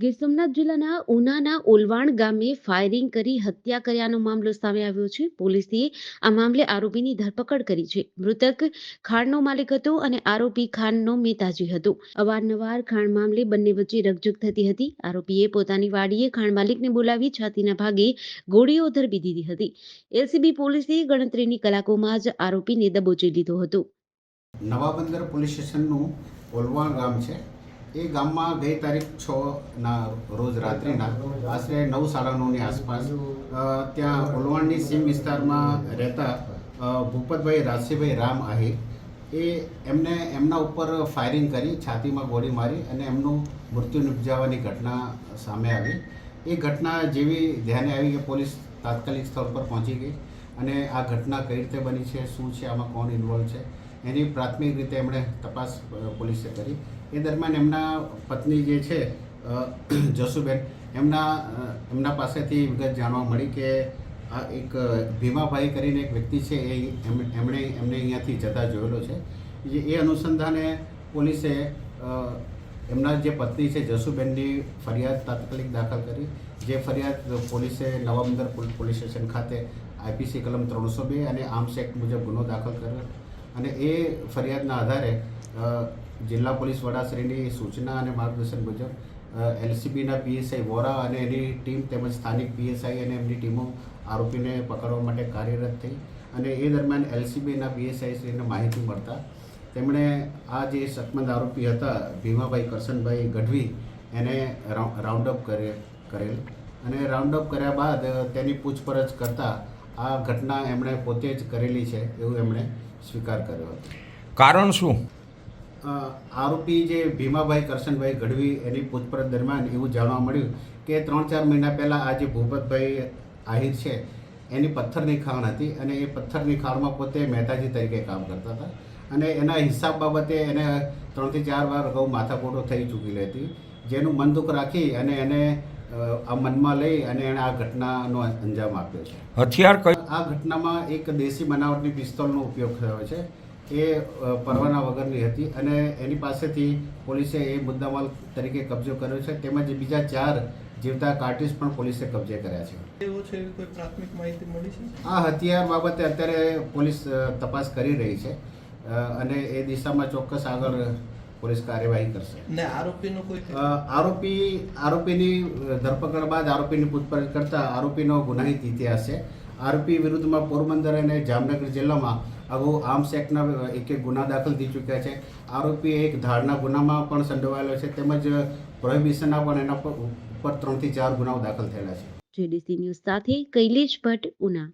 ગીર સોમનાથ જિલ્લાના ઉનાના ઓલવાણ ગામે ફાયરિંગ કરી હત્યા કર્યાનો મામલો સામે આવ્યો છે. પોલીસે આ મામલે આરોપીની ધરપકડ કરી છે. મૃતક ખાણનો માલિક હતો અને આરોપી ખાનનો મેતાજી હતો. અવારનવાર ખાણ મામલે બંને વચ્ચે રકઝક થતી હતી. આરોપીએ પોતાની વાડીએ ખાણ માલિકને બોલાવી છાતીના ભાગે ગોળીઓ ધરબી દીધી હતી. એલસીબી પોલીસે ગણતરીની કલાકોમાં જ આરોપીને દબોચી લીધો હતો. નવાબંદર પોલીસ સ્ટેશનનું ઓલવાણ ગામ છે. એ ગામમાં ગઈ તારીખ છ ના રોજ રાત્રિના, આશરે નવ સાડા નવની આસપાસ ત્યાં ઓલવાણની સીમ વિસ્તારમાં રહેતા ભૂપતભાઈ રાશીભાઈ રામ આહિર, એ એમને એમના ઉપર ફાયરિંગ કરી, છાતીમાં ગોળી મારી અને એમનું મૃત્યુ નિપજાવવાની ઘટના સામે આવી. એ ઘટના જેવી ધ્યાને આવી કે પોલીસ તાત્કાલિક સ્થળ પર પહોંચી ગઈ અને આ ઘટના કઈ રીતે બની છે, શું છે, આમાં કોણ ઇન્વોલ્વ છે, એની પ્રાથમિક રીતે એમણે તપાસ પોલીસે કરી. એ દરમિયાન એમના પત્ની જે છે જસુબેન, એમના એમના પાસેથી વિગત જાણવા મળી કે આ એક ભીમાભાઈ કરીને એક વ્યક્તિ છે, એ એમ- એમણે, એમને અહીંયાથી જતા જોયેલો છે. જે એ અનુસંધાને પોલીસે એમના જે પત્ની છે, જસુબેનની ફરિયાદ તાત્કાલિક દાખલ કરી. જે ફરિયાદ પોલીસે નવાબંદર પોલ- પોલીસ સ્ટેશન ખાતે આઈપીસી કલમ ત્રણસો બે અને આર્મ્સ એક્ટ મુજબ ગુનો દાખલ કર્યો. અને એ ફરિયાદના આધારે જિલ્લા પોલીસ વડાશ્રીની સૂચના અને માર્ગદર્શન મુજબ એલસીબીના પીએસઆઈ વોરા અને એની ટીમ તેમજ સ્થાનિક પીએસઆઈ અને એમની ટીમો આરોપીને પકડવા માટે કાર્યરત થઈ અને એ દરમિયાન એલસીબીના પીએસઆઈશ્રીને માહિતી મળતા તેમણે આ જે શકમંદ આરોપી હતા, ભીમાભાઈ કરશનભાઈ ગઢવી, એને રાઉ- રાઉન્ડ અપ કરે કરેલ. અને રાઉન્ડ અપ કર્યા બાદ તેની પૂછપરછ કરતાં આ ઘટના એમણે પોતે જ કરેલી છે એવું એમણે સ્વીકાર કર્યો હતો. કારણ શું? આરોપી જે ભીમાભાઈ કરશનભાઈ ગઢવી એની પૂછપરછ દરમિયાન એવું જાણવા મળ્યું કે ત્રણ ચાર મહિના પહેલાં આ જે ભૂપતભાઈ આહિર છે એની પથ્થરની ખાણ હતી અને એ પથ્થરની ખાણમાં પોતે મહેતાજી તરીકે કામ કરતા હતા અને એના હિસાબ બાબતે એને ત્રણથી ચાર વાર અગાઉ માથાકૂટો થઈ ચૂકેલી હતી. જેનું મન દુઃખ રાખી અને એને આ મનમાં લઈ અને એણે આ ઘટનાનો અંજામ આપ્યો છે. હથિયાર કઈ આ ઘટનામાં એક દેશી બનાવટની પિસ્તોલનો ઉપયોગ થયો છે. એ પરવાના વગરની હતી અને એની પાસેથી પોલીસે એ મુદ્દામાલ તરીકે કબજો કર્યો છે. તેમજ બીજા ચાર જીવતા કાર્ટિસ પણ પોલીસે કબજે કર્યા છે. એવો છે કોઈ પ્રાથમિક માહિતી મળી છે? આ હથિયાર બાબતે અત્યારે પોલીસ તપાસ કરી રહી છે. અને એ દિશામાં ચોક્કસ આગળ પોલીસ કાર્યવાહી કરશે. ને આરોપીનો કોઈ આરોપી આરોપીની ધરપકડ બાદ આરોપીની પૂછપરછ કરતા આરોપીનો ગુનાહિત ઇતિહાસ છે. આરોપી વિરુદ્ધમાં પોરબંદર અને જામનગર જિલ્લામાં અગાઉ આર્મ્સ એક્ટના એક એક ગુના દાખલ થઈ ચૂક્યા છે. આરોપી એક ધાડના ગુનામાં પણ સંડોવાયેલો છે. તેમજ પ્રોહિબિશનના પણ એના પર ઉપર ત્રણથી ચાર ગુનાઓ દાખલ થયેલા છે. જેડીસી ન્યૂઝ સાથે કૈલેશ ભટ્ટ ઉના.